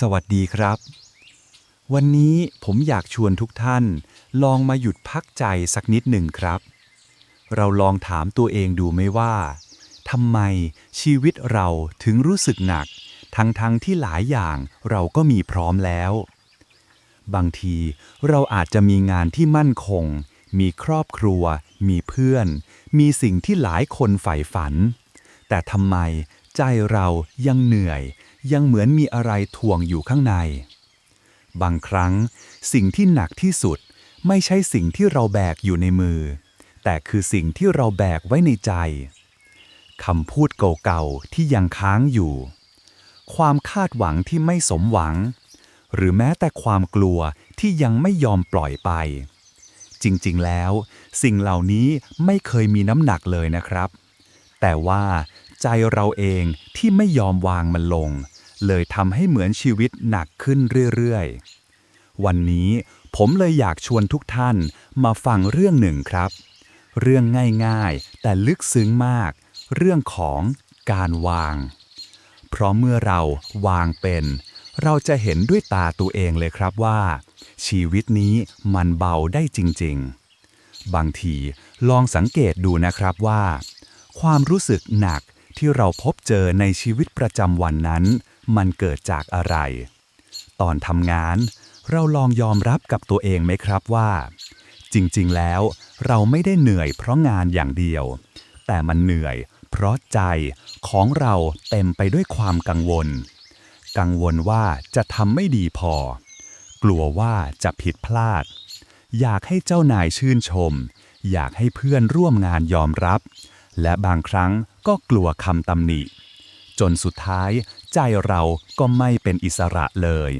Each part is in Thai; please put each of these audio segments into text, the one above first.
สวัสดีครับ วันนี้ผมอยากชวนทุกท่าน ลองมาหยุดพักใจสักนิดหนึ่งครับ เราลองถามตัวเองดูไหมว่าทำไมชีวิตเราถึงรู้สึกหนัก ทั้งๆทที่หลายอย่างเราก็มีพร้อมแล้ว บางทีเราอาจจะมีงานที่มั่นคง มีครอบครัว มีเพื่อน มีสิ่งที่หลายคนใฝ่ฝัน แต่ทำไมใจเรายังเหนื่อย ยังเหมือนมีอะไรถ่วงอยู่ข้างใน บางครั้งสิ่งที่หนักที่สุดไม่ใช่สิ่งที่เราแบกอยู่ในมือ แต่คือสิ่งที่เราแบกไว้ในใจคำพูดเก่าๆที่ยังค้างอยู่ ความคาดหวังที่ไม่สมหวัง หรือแม้แต่ความกลัวที่ยังไม่ยอมปล่อยไป จริงๆแล้ว สิ่งเหล่านี้ไม่เคยมีน้ำหนักเลยนะครับ แต่ว่าใจเราเองที่ไม่ยอมวางมันลง เลยทำให้เหมือนชีวิตหนักขึ้นเรื่อยๆ วันนี้ผมเลยอยากชวนทุกท่านมาฟังเรื่องหนึ่งครับ เรื่องง่ายๆ แต่ลึกซึ้งมาก เรื่องของการวาง เพราะเมื่อเราวางเป็น เราจะเห็นด้วยตาตัวเองเลยครับว่า ชีวิตนี้มันเบาได้จริงๆ บางทีลองสังเกตดูนะครับว่า ความรู้สึกหนักที่เราพบเจอในชีวิตประจำวันนั้น มันเกิดจากอะไร ตอนทำงาน เราลองยอมรับกับตัวเองไหมครับว่า จริงๆ แล้ว เราไม่ได้เหนื่อยเพราะงานอย่างเดียว แต่มันเหนื่อย เพราะใจของเราเต็มไปด้วยความกังวล กังวลว่าจะทำไม่ดีพอ กลัวว่าจะผิดพลาด อยากให้เจ้านายชื่นชม อยากให้เพื่อนร่วมงานยอมรับ และบางครั้งก็กลัวคำตำหนิจนสุดท้าย ใจเราก็ไม่เป็นอิสระเลย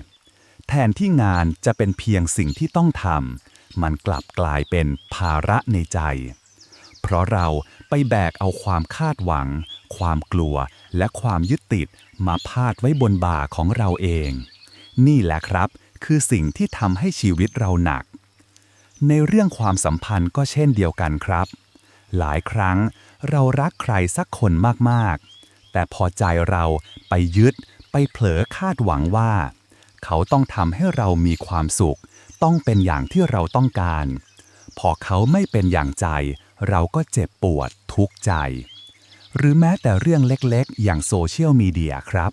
แทนที่งานจะเป็นเพียงสิ่งที่ต้องทำมันกลับกลายเป็นภาระในใจ เพราะเราไปแบกเอาความคาดหวัง ความกลัวและความยึดติดมาพาดไว้บนบ่าของเราเอง นี่แหละครับ คือสิ่งที่ทำให้ชีวิตเราหนัก ในเรื่องความสัมพันธ์ก็เช่นเดียวกันครับ หลายครั้งเรารักใครสักคนมากๆ แต่พอใจเราไปยึด ไปเผลอคาดหวังว่า เขาต้องทำให้เรามีความสุข ต้องเป็นอย่างที่เราต้องการ พอเขาไม่เป็นอย่างใจ เราก็เจ็บปวดทุกข์ใจ หรือแม้แต่เรื่องเล็กๆ อย่างโซเชียลมีเดียครับ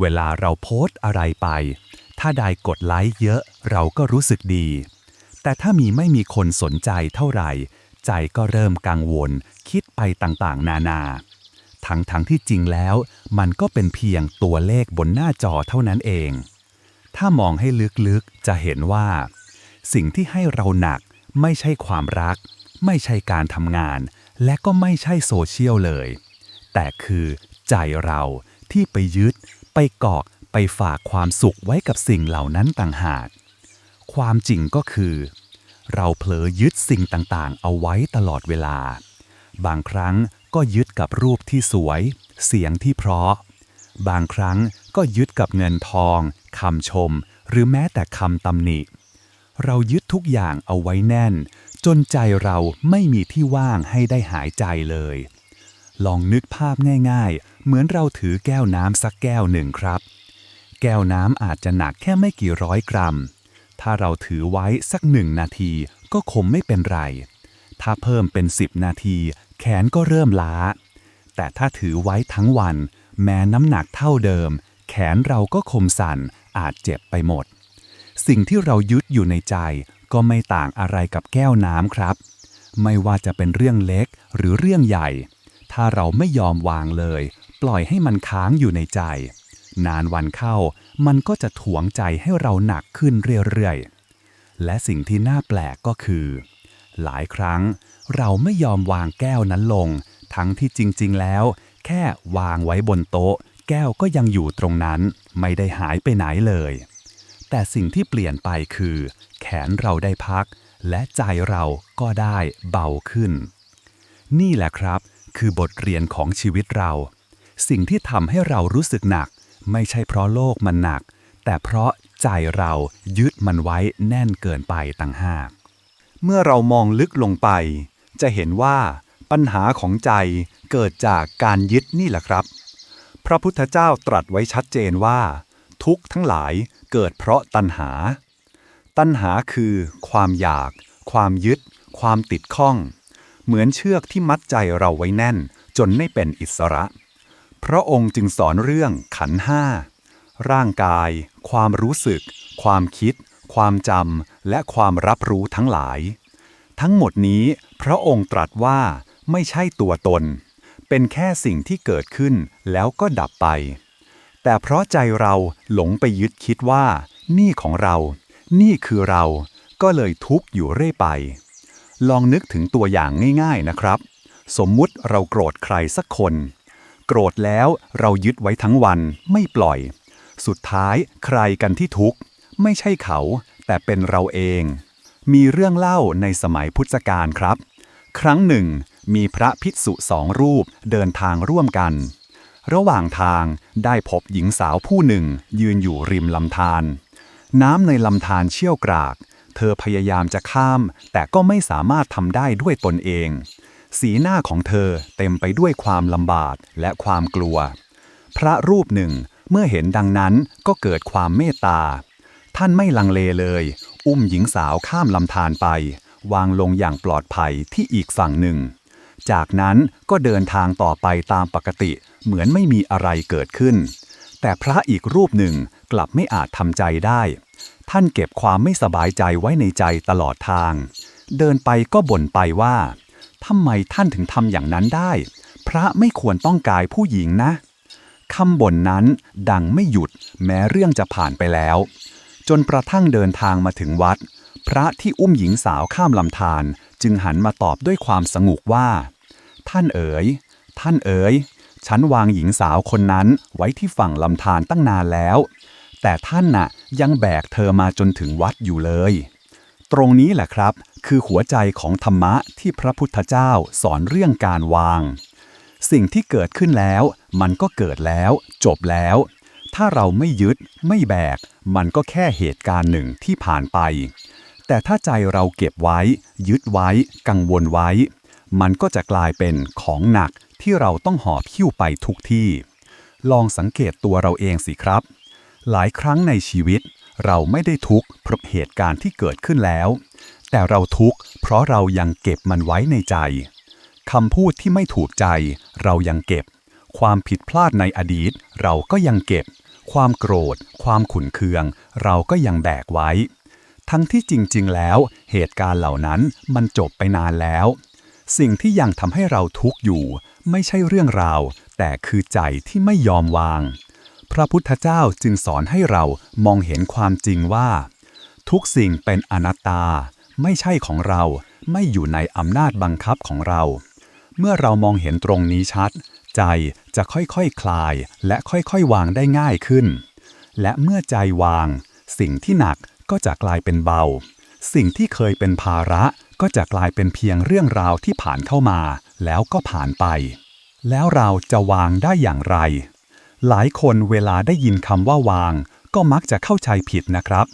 เวลาเราโพสต์อะไรไป ถ้าได้กดไลค์เยอะเราก็รู้สึกดี แต่ถ้ามีไม่มีคนสนใจเท่าไหร่ ใจก็เริ่มกังวล คิดไปต่างๆ นานา ทั้งๆทที่จริงแล้ว มันก็เป็นเพียงตัวเลขบนหน้าจอเท่านั้นเอง ถ้ามองให้ลึกๆ จะเห็นว่า สิ่งที่ให้เราหนักไม่ใช่ความรัก ไม่ใช่การทำงาน และก็ไม่ใช่โซเชียลเลย แต่คือใจเราที่ไปยึด ไปเกาะไปฝากความสุขไว้กับสิ่งเหล่านั้นต่างหาก ความจริงก็คือ เราเผลอยึดสิ่งต่างๆ เอาไว้ตลอดเวลา บางครั้ง ก็ยึดกับรูปที่สวย เสียงที่เพราะ บางครั้งก็ยึดกับเงินทองคำชม หรือแม้แต่คำตำหนิ เรายึดทุกอย่างเอาไว้แน่น จนใจเราไม่มีที่ว่างให้ได้หายใจเลย ลองนึกภาพง่ายๆ เหมือนเราถือแก้วน้ำสักแก้วหนึ่งครับ แก้วน้ำอาจจะหนักแค่ไม่กี่ร้อยกรัม ถ้าเราถือไว้สักหนึ่งนาทีก็คงไม่เป็นไรถ้าเพิ่มเป็น 10 นาที แขนก็เริ่มล้า แต่ถ้าถือไว้ทั้งวัน แม้น้ำหนักเท่าเดิม แขนเราก็คมสั่น อาจเจ็บไปหมด สิ่งที่เรายึดอยู่ในใจก็ไม่ต่างอะไรกับแก้วน้ำครับ ไม่ว่าจะเป็นเรื่องเล็กหรือเรื่องใหญ่ ถ้าเราไม่ยอมวางเลย ปล่อยให้มันค้างอยู่ในใจ นานวันเข้า มันก็จะถ่วงใจให้เราหนักขึ้นเรื่อยๆและสิ่งที่น่าแปลกก็คือ หลายครั้ง เราไม่ยอมวางแก้วนั้นลง ทั้งที่จริงๆแล้ว แค่วางไว้บนโต๊ะ แก้วก็ยังอยู่ตรงนั้น ไม่ได้หายไปไหนเลย แต่สิ่งที่เปลี่ยนไปคือ แขนเราได้พัก และใจเราก็ได้เบาขึ้น นี่แหละครับ คือบทเรียนของชีวิตเรา สิ่งที่ทำให้เรารู้สึกหนัก ไม่ใช่เพราะโลกมันหนัก แต่เพราะใจเรายึดมันไว้แน่นเกินไปต่างหาก เมื่อเรามองลึกลงไป จะเห็นว่าปัญหาของใจเกิดจากการยึดนี่แหละครับ พระพุทธเจ้าตรัสไว้ชัดเจนว่า ทุกทั้งหลายเกิดเพราะตัณหา ตัณหาคือความอยาก ความยึด ความติดข้อง เหมือนเชือกที่มัดใจเราไว้แน่น จนไม่เป็นอิสระ พระองค์จึงสอนเรื่องขันห้า ร่างกาย ความรู้สึก ความคิด ความจำและความรับรู้ทั้งหลาย ทั้งหมดนี้พระองค์ตรัสว่าไม่ใช่ตัวตน เป็นแค่สิ่งที่เกิดขึ้นแล้วก็ดับไป แต่เพราะใจเราหลงไปยึดคิดว่า นี่ของเรา นี่คือเรา ก็เลยทุกข์อยู่เรื่อยไป ลองนึกถึงตัวอย่างง่ายๆนะครับ สมมุติเราโกรธใครสักคน โกรธแล้วเรายึดไว้ทั้งวันไม่ปล่อย สุดท้ายใครกันที่ทุกข์ ไม่ใช่เขา แต่เป็นเราเอง มีเรื่องเล่าในสมัยพุทธกาลครับ ครั้งหนึ่ง มีพระภิกษุสองรูปเดินทางร่วมกัน ระหว่างทางได้พบหญิงสาวผู้หนึ่ง ยืนอยู่ริมลำธารน้ำในลำธารเชี่ยวกราก เธอพยายามจะข้าม แต่ก็ไม่สามารถทำได้ด้วยตนเอง สีหน้าของเธอเต็มไปด้วยความลำบากและความกลัว พระรูปหนึ่งเมื่อเห็นดังนั้นก็เกิดความเมตตา ท่านไม่ลังเลเลย อุ้มหญิงสาวข้ามลำธารไป วางลงอย่างปลอดภัยที่อีกฝั่งหนึ่ง จากนั้นก็เดินทางต่อไปตามปกติ เหมือนไม่มีอะไรเกิดขึ้น แต่พระอีกรูปหนึ่งกลับไม่อาจทำใจได้ ท่านเก็บความไม่สบายใจไว้ในใจตลอดทาง เดินไปก็บ่นไปว่าทำไมท่านถึงทำอย่างนั้นได้ พระไม่ควรต้องกายผู้หญิงนะคำบ่นนั้นดังไม่หยุดแม้เรื่องจะผ่านไปแล้ว จนกระทั่งเดินทางมาถึงวัด พระที่อุ้มหญิงสาวข้ามลำธารจึงหันมาตอบด้วยความสงุกว่า ท่านเอ๋ย ท่านเอ๋ย ฉันวางหญิงสาวคนนั้นไว้ที่ฝั่งลำธารตั้งนานแล้ว แต่ท่านน่ะยังแบกเธอมาจนถึงวัดอยู่เลย ตรงนี้แหละครับ คือหัวใจของธรรมะที่พระพุทธเจ้าสอนเรื่องการวาง สิ่งที่เกิดขึ้นแล้ว มันก็เกิดแล้ว จบแล้ว ถ้าเราไม่ยึดไม่แบก มันก็แค่เหตุการณ์หนึ่งที่ผ่านไป แต่ถ้าใจเราเก็บไว้ ยึดไว้ กังวลไว้ มันก็จะกลายเป็นของหนักที่เราต้องหอบหิ้วไปทุกที่ ลองสังเกตตัวเราเองสิครับ หลายครั้งในชีวิต เราไม่ได้ทุกข์เพราะเหตุการณ์ที่เกิดขึ้นแล้ว แต่เราทุกข์เพราะเรายังเก็บมันไว้ในใจคำพูดที่ไม่ถูกใจ เรายังเก็บ ความผิดพลาดในอดีต เราก็ยังเก็บ ความโกรธ ความขุนเคือง เราก็ยังแบกไว้ ทั้งที่จริงๆ แล้ว เหตุการณ์เหล่านั้นมันจบไปนานแล้ว สิ่งที่ยังทำให้เราทุกข์อยู่ ไม่ใช่เรื่องราว แต่คือใจที่ไม่ยอมวาง พระพุทธเจ้าจึงสอนให้เรามองเห็นความจริงว่า ทุกสิ่งเป็นอนัตตา ไม่ใช่ของเรา ไม่อยู่ในอำนาจบังคับของเรา เมื่อเรามองเห็นตรงนี้ชัด ใจจะค่อยๆคคลายและค่อยๆวางได้ง่ายขึ้น และเมื่อใจวาง สิ่งที่หนักก็จะกลายเป็นเบา สิ่งที่เคยเป็นภาระก็จะกลายเป็นเพียงเรื่องราวที่ผ่านเข้ามา แล้วก็ผ่านไป แล้วเราจะวางได้อย่างไร หลายคนเวลาได้ยินคำว่าวาง ก็มักจะเข้าใจผิดนะครับ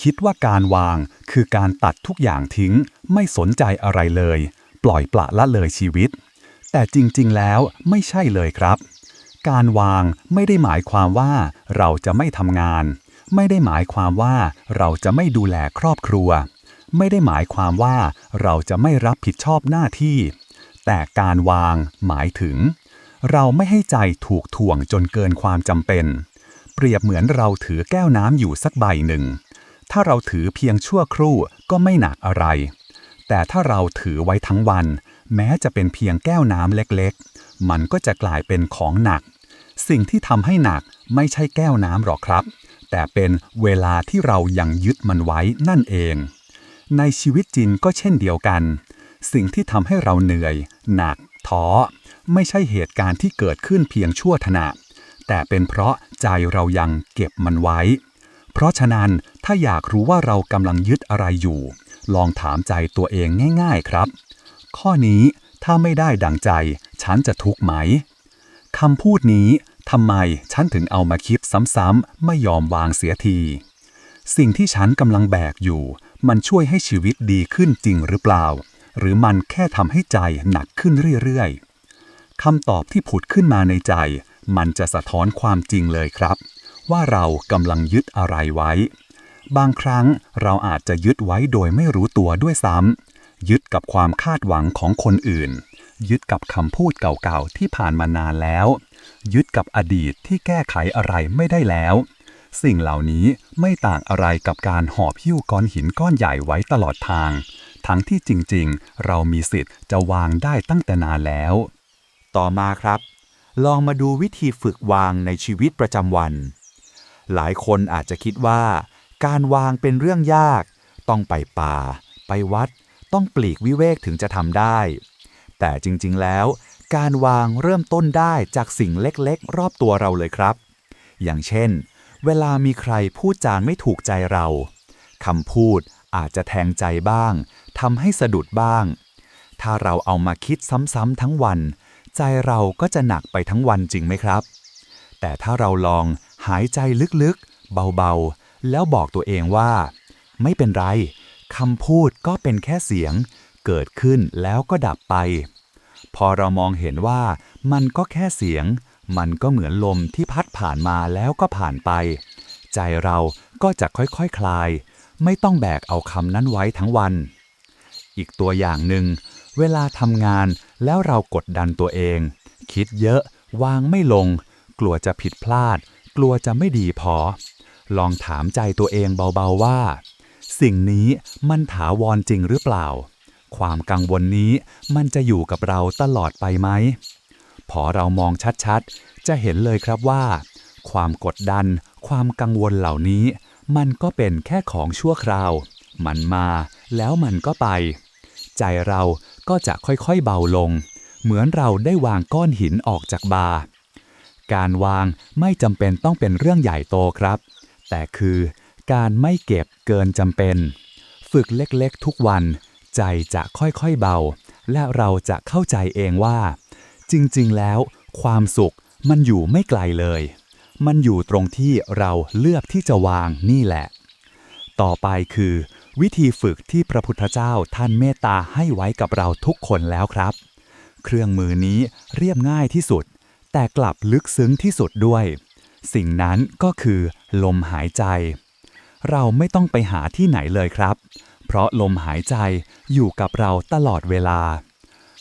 คิดว่าการวางคือการตัดทุกอย่างทิ้ง ไม่สนใจอะไรเลย ปล่อยปละละเลยชีวิต แต่จริงๆ แล้วไม่ใช่เลยครับ การวางไม่ได้หมายความว่าเราจะไม่ทำงาน ไม่ได้หมายความว่าเราจะไม่ดูแลครอบครัว ไม่ได้หมายความว่าเราจะไม่รับผิดชอบหน้าที่ แต่การวางหมายถึง เราไม่ให้ใจถูกถ่วงจนเกินความจำเป็น เปรียบเหมือนเราถือแก้วน้ำอยู่สักใบหนึ่ง ถ้าเราถือเพียงชั่วครู่ก็ไม่หนักอะไร แต่ถ้าเราถือไว้ทั้งวัน แม้จะเป็นเพียงแก้วน้ำเล็กๆ มันก็จะกลายเป็นของหนัก สิ่งที่ทำให้หนักไม่ใช่แก้วน้ำหรอกครับ แต่เป็นเวลาที่เรายังยึดมันไว้นั่นเอง ในชีวิตจริงก็เช่นเดียวกัน สิ่งที่ทำให้เราเหนื่อย หนัก ท้อ ไม่ใช่เหตุการณ์ที่เกิดขึ้นเพียงชั่วขณะ แต่เป็นเพราะใจเรายังเก็บมันไว้ เพราะฉะนั้นถ้าอยากรู้ว่าเรากำลังยึดอะไรอยู่ ลองถามใจตัวเองง่าย ๆ ครับ ข้อนี้ถ้าไม่ได้ดังใจ ฉันจะทุกข์ไหมคำพูดนี้ทำไมฉันถึงเอามาคิดซ้ำๆไม่ยอมวางเสียที สิ่งที่ฉันกำลังแบกอยู่ มันช่วยให้ชีวิตดีขึ้นจริงหรือเปล่า หรือมันแค่ทำให้ใจหนักขึ้นเรื่อยๆคำตอบที่ผุดขึ้นมาในใจ มันจะสะท้อนความจริงเลยครับ ว่าเรากำลังยึดอะไรไว้ บางครั้งเราอาจจะยึดไว้โดยไม่รู้ตัวด้วยซ้ำ ยึดกับความคาดหวังของคนอื่น ยึดกับคำพูดเก่าๆที่ผ่านมานานแล้ว ยึดกับอดีตที่แก้ไขอะไรไม่ได้แล้ว สิ่งเหล่านี้ไม่ต่างอะไรกับการหอบหิ้วก้อนหินก้อนใหญ่ไว้ตลอดทาง ทั้งที่จริงๆ เรามีสิทธิ์จะวางได้ตั้งแต่นานแล้ว ต่อมาครับ ลองมาดูวิธีฝึกวางในชีวิตประจำวัน หลายคนอาจจะคิดว่า การวางเป็นเรื่องยาก ต้องไปป่า ไปวัด ต้องปลีกวิเวกถึงจะทำได้ แต่จริงๆแล้ว การวางเริ่มต้นได้จากสิ่งเล็กๆ รอบตัวเราเลยครับ อย่างเช่น เวลามีใครพูดจาไม่ถูกใจเราคำพูดอาจจะแทงใจบ้างทำให้สะดุดบ้าง ถ้าเราเอามาคิดซ้ำๆทั้งวัน ใจเราก็จะหนักไปทั้งวันจริงไหมครับ แต่ถ้าเราลองหายใจลึกๆ เบาๆ แล้วบอกตัวเองว่า ไม่เป็นไร คำพูดก็เป็นแค่เสียง เกิดขึ้นแล้วก็ดับไป พอเรามองเห็นว่ามันก็แค่เสียง มันก็เหมือนลมที่พัดผ่านมาแล้วก็ผ่านไป ใจเราก็จะค่อยๆคคลาย ไม่ต้องแบกเอาคำนั้นไว้ทั้งวัน อีกตัวอย่างหนึ่ง เวลาทำงานแล้วเรากดดันตัวเอง คิดเยอะ วางไม่ลง กลัวจะผิดพลาด กลัวจะไม่ดีพอ ลองถามใจตัวเองเบาๆว่า สิ่งนี้มันถาวรจริงหรือเปล่า ความกังวลนี้มันจะอยู่กับเราตลอดไปไหม พอเรามองชัดๆ จะเห็นเลยครับว่า ความกดดัน ความกังวลเหล่านี้ มันก็เป็นแค่ของชั่วคราว มันมาแล้วมันก็ไป ใจเราก็จะค่อยๆเบาลง เหมือนเราได้วางก้อนหินออกจากบา การวางไม่จำเป็นต้องเป็นเรื่องใหญ่โตครับ แต่คือ การไม่เก็บเกินจำเป็น ฝึกเล็กๆทุกวัน ใจจะค่อยๆเบา และเราจะเข้าใจเองว่า จริงๆ แล้ว ความสุขมันอยู่ไม่ไกลเลย มันอยู่ตรงที่เราเลือกที่จะวางนี่แหละ ต่อไปคือ วิธีฝึกที่พระพุทธเจ้าท่านเมตตาให้ไว้กับเราทุกคนแล้วครับ เครื่องมือนี้เรียบง่ายที่สุด แต่กลับลึกซึ้งที่สุดด้วย สิ่งนั้นก็คือ ลมหายใจ เราไม่ต้องไปหาที่ไหนเลยครับ เพราะลมหายใจอยู่กับเราตลอดเวลา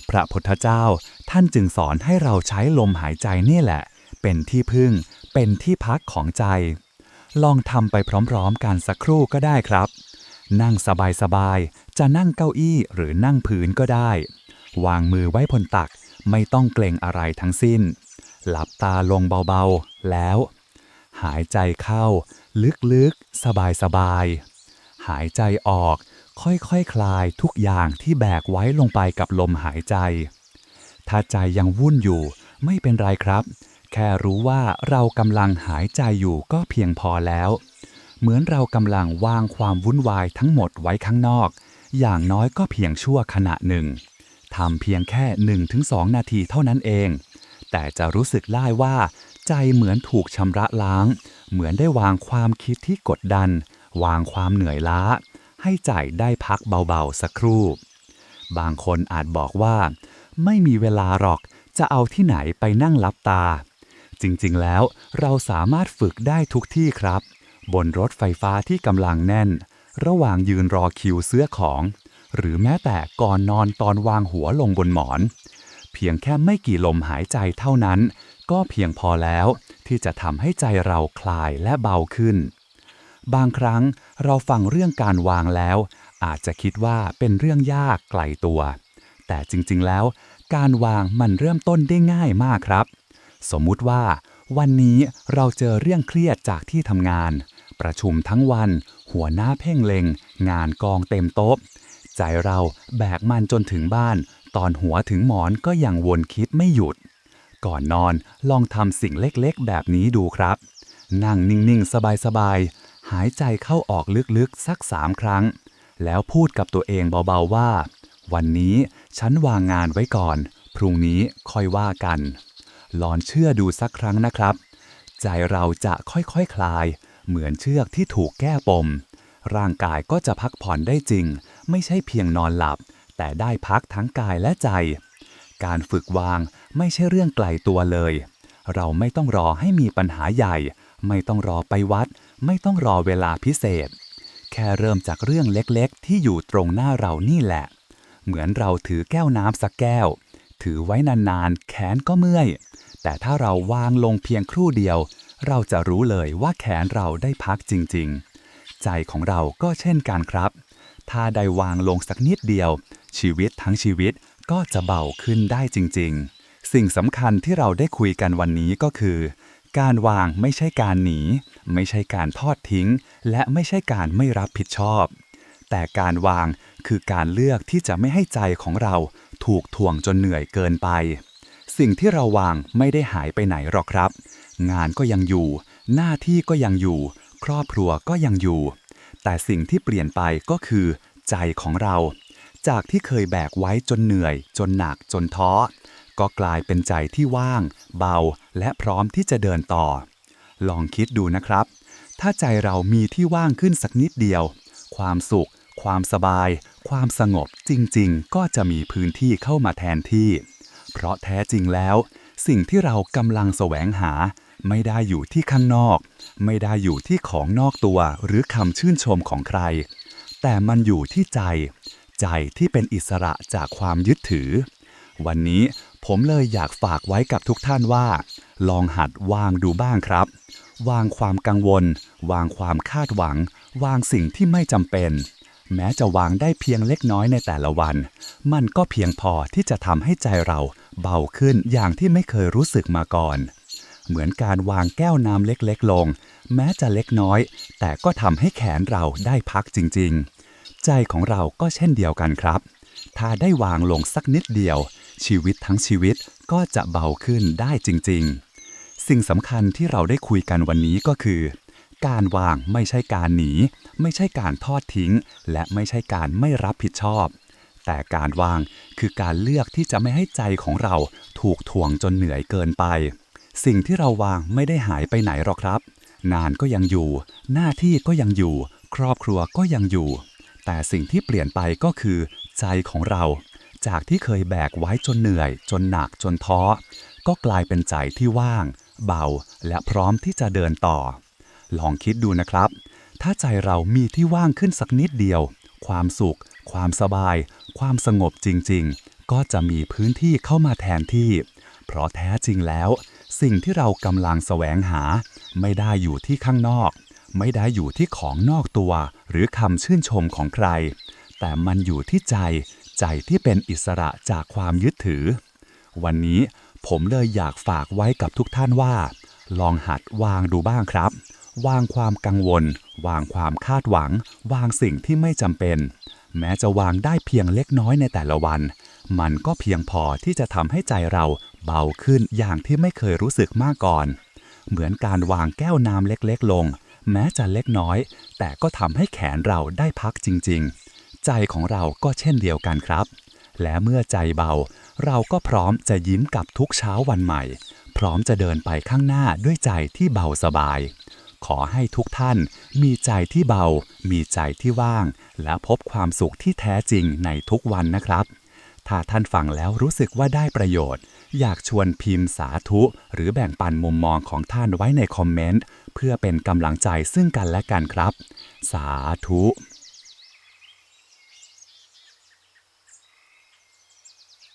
พระพุทธเจ้าท่านจึงสอนให้เราใช้ลมหายใจนี่แหละ เป็นที่พึ่ง เป็นที่พักของใจ ลองทำไปพร้อมๆกันสักครู่ก็ได้ครับ นั่งสบายๆ จะนั่งเก้าอี้หรือนั่งพื้นก็ได้ วางมือไว้บนตักไม่ต้องเกรงอะไรทั้งสิ้น หลับตาลงเบาๆ แล้ว หายใจเข้า ลึกๆ สบายๆ หายใจออก ค่อยๆคคลายทุกอย่างที่แบกไว้ลงไปกับลมหายใจ ถ้าใจยังวุ่นอยู่ไม่เป็นไรครับ แค่รู้ว่าเรากำลังหายใจอยู่ก็เพียงพอแล้ว เหมือนเรากำลังวางความวุ่นวายทั้งหมดไว้ข้างนอก อย่างน้อยก็เพียงชั่วขณะหนึ่งทำเพียงแค่ 1-2 นาทีเท่านั้นเอง แต่จะรู้สึกได้ว่า ใจเหมือนถูกชำระล้าง เหมือนได้วางความคิดที่กดดัน วางความเหนื่อยล้า ให้ใจได้พักเบาๆสักครู่ บางคนอาจบอกว่า ไม่มีเวลาหรอกจะเอาที่ไหนไปนั่งลับตา จริงๆแล้วเราสามารถฝึกได้ทุกที่ครับ บนรถไฟฟ้าที่กำลังแน่น ระหว่างยืนรอคิวเสื้อของ หรือแม้แต่ก่อนนอนตอนวางหัวลงบนหมอน เพียงแค่ไม่กี่ลมหายใจเท่านั้น ก็เพียงพอแล้วที่จะทำให้ใจเราคลายและเบาขึ้น บางครั้งเราฟังเรื่องการวางแล้ว อาจจะคิดว่าเป็นเรื่องยากไกลตัว แต่จริงๆแล้ว การวางมันเริ่มต้นได้ง่ายมากครับ สมมุติว่า วันนี้เราเจอเรื่องเครียดจากที่ทำงาน ประชุมทั้งวัน หัวหน้าเพ่งเลงงานกองเต็มโต๊ะ ใจเราแบกมันจนถึงบ้าน ตอนหัวถึงหมอนก็ยังวนคิดไม่หยุด ก่อนนอน ลองทำสิ่งเล็กๆ แบบนี้ดูครับ นั่งนิ่งๆ สบายๆ หายใจเข้าออกลึกๆ สักสามครั้ง แล้วพูดกับตัวเองเบาๆว่า วันนี้ฉันวางงานไว้ก่อน พรุ่งนี้ค่อยว่ากัน ลองเชื่อดูสักครั้งนะครับ ใจเราจะค่อยๆคคลาย เหมือนเชือกที่ถูกแก้ปม ร่างกายก็จะพักผ่อนได้จริง ไม่ใช่เพียงนอนหลับ แต่ได้พักทั้งกายและใจ การฝึกวาง ไม่ใช่เรื่องไกลตัวเลย เราไม่ต้องรอให้มีปัญหาใหญ่ ไม่ต้องรอไปวัด ไม่ต้องรอเวลาพิเศษ แค่เริ่มจากเรื่องเล็กๆ ที่อยู่ตรงหน้าเรานี่แหละ เหมือนเราถือแก้วน้ำสักแก้ว ถือไว้นานๆ แขนก็เมื่อย แต่ถ้าเราวางลงเพียงครู่เดียว เราจะรู้เลยว่าแขนเราได้พักจริงๆ ใจของเราก็เช่นกันครับ ถ้าได้วางลงสักนิดเดียว ชีวิตทั้งชีวิตก็จะเบาขึ้นได้จริง ๆ สิ่งสำคัญที่เราได้คุยกันวันนี้ก็คือ การวางไม่ใช่การหนี ไม่ใช่การทอดทิ้ง และไม่ใช่การไม่รับผิดชอบ แต่การวางคือการเลือกที่จะไม่ให้ใจของเราถูกถ่วงจนเหนื่อยเกินไป สิ่งที่เราวางไม่ได้หายไปไหนหรอกครับ งานก็ยังอยู่ หน้าที่ก็ยังอยู่ ครอบครัวก็ยังอยู่ แต่สิ่งที่เปลี่ยนไปก็คือ ใจของเรา จากที่เคยแบกไว้จนเหนื่อย จนหนักจนท้อ ก็กลายเป็นใจที่ว่าง เบา และพร้อมที่จะเดินต่อ ลองคิดดูนะครับ ถ้าใจเรามีที่ว่างขึ้นสักนิดเดียว ความสุข ความสบาย ความสงบจริง ๆ ก็จะมีพื้นที่เข้ามาแทนที่ เพราะแท้จริงแล้ว สิ่งที่เรากำลังแสวงหา ไม่ได้อยู่ที่ข้างนอก ไม่ได้อยู่ที่ของนอกตัวหรือคำชื่นชมของใคร แต่มันอยู่ที่ใจ ใจที่เป็นอิสระจากความยึดถือ วันนี้ ผมเลยอยากฝากไว้กับทุกท่านว่า ลองหัดวางดูบ้างครับ วางความกังวล วางความคาดหวัง วางสิ่งที่ไม่จำเป็น แม้จะวางได้เพียงเล็กน้อยในแต่ละวัน มันก็เพียงพอที่จะทำให้ใจเราเบาขึ้นอย่างที่ไม่เคยรู้สึกมาก่อน เหมือนการวางแก้วน้ำเล็กๆลง แม้จะเล็กน้อย แต่ก็ทำให้แขนเราได้พักจริง ๆ ใจของเราก็เช่นเดียวกันครับ ถ้าได้วางลงสักนิดเดียว ชีวิตทั้งชีวิตก็จะเบาขึ้นได้จริง ๆ สิ่งสำคัญที่เราได้คุยกันวันนี้ก็คือ การวางไม่ใช่การหนี ไม่ใช่การทอดทิ้ง และไม่ใช่การไม่รับผิดชอบ แต่การวางคือการเลือกที่จะไม่ให้ใจของเราถูกถ่วงจนเหนื่อยเกินไป สิ่งที่เราวางไม่ได้หายไปไหนหรอกครับ งานก็ยังอยู่ หน้าที่ก็ยังอยู่ ครอบครัวก็ยังอยู่ แต่สิ่งที่เปลี่ยนไปก็คือ ใจของเรา จากที่เคยแบกไว้จนเหนื่อย จนหนักจนท้อ ก็กลายเป็นใจที่ว่าง เบา และพร้อมที่จะเดินต่อ ลองคิดดูนะครับ ถ้าใจเรามีที่ว่างขึ้นสักนิดเดียว ความสุข ความสบาย ความสงบจริง ๆ ก็จะมีพื้นที่เข้ามาแทนที่ เพราะแท้จริงแล้ว สิ่งที่เรากำลังแสวงหา ไม่ได้อยู่ที่ข้างนอก ไม่ได้อยู่ที่ของนอกตัว หรือคำชื่นชมของใคร แต่มันอยู่ที่ใจ ใจที่เป็นอิสระจากความยึดถือ วันนี้ผมเลยอยากฝากไว้กับทุกท่านว่า ลองหัดวางดูบ้างครับ วางความกังวล วางความคาดหวัง วางสิ่งที่ไม่จำเป็น แม้จะวางได้เพียงเล็กน้อยในแต่ละวัน มันก็เพียงพอที่จะทำให้ใจเราเบาขึ้นอย่างที่ไม่เคยรู้สึกมาก่อน เหมือนการวางแก้วน้ำเล็กๆลง แม้จะเล็กน้อย แต่ก็ทำให้แขนเราได้พักจริง ๆ ใจของเราก็เช่นเดียวกันครับ และเมื่อใจเบา เราก็พร้อมจะยิ้มกับทุกเช้าวันใหม่ พร้อมจะเดินไปข้างหน้าด้วยใจที่เบาสบาย ขอให้ทุกท่านมีใจที่เบา มีใจที่ว่าง และพบความสุขที่แท้จริงในทุกวันนะครับถ้าท่านฟังแล้วรู้สึกว่าได้ประโยชน์ อยากชวนพิมพ์สาธุ หรือแบ่งปันมุมมองของท่านไว้ในคอมเมนต์ เพื่อเป็นกำลังใจซึ่งกันและกันครับ สาธุ